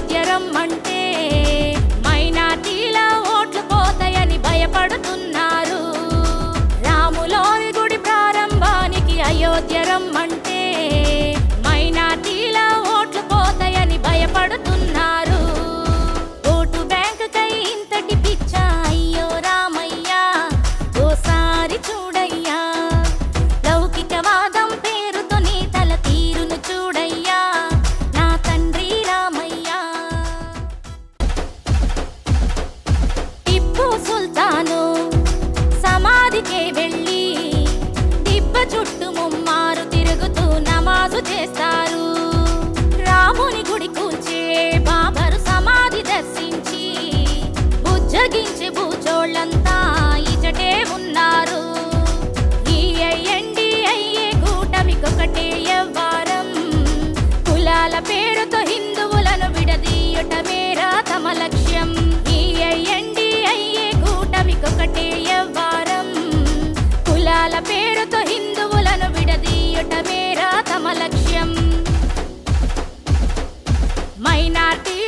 ఆమోద్యరం అంటే మైనార్టీల ఓట్లు పోతాయని భయపడుతున్నారు. రాములోని గుడి ప్రారంభానికి అయోధ్యరం అంటే గుర్తు చేస్తారు. రాముని గుడి కూల్చే బాబరు సమాధి దర్శించి బుజ్జగించి బూచోళ్ళంతా ఇచటే ఉన్నారు. ఈ అయ్యే కూటమికొకటే ఎవ్వారం కులాల పేరుతో హిందువులను విడదీయుటమే రా తమ లక్ష్యం. ఈ అయ్యండి అయ్యే కూటమికొకటే ఎవ్వారం కులాల పేరుతో హిందువులను విడదీయుటమే might not be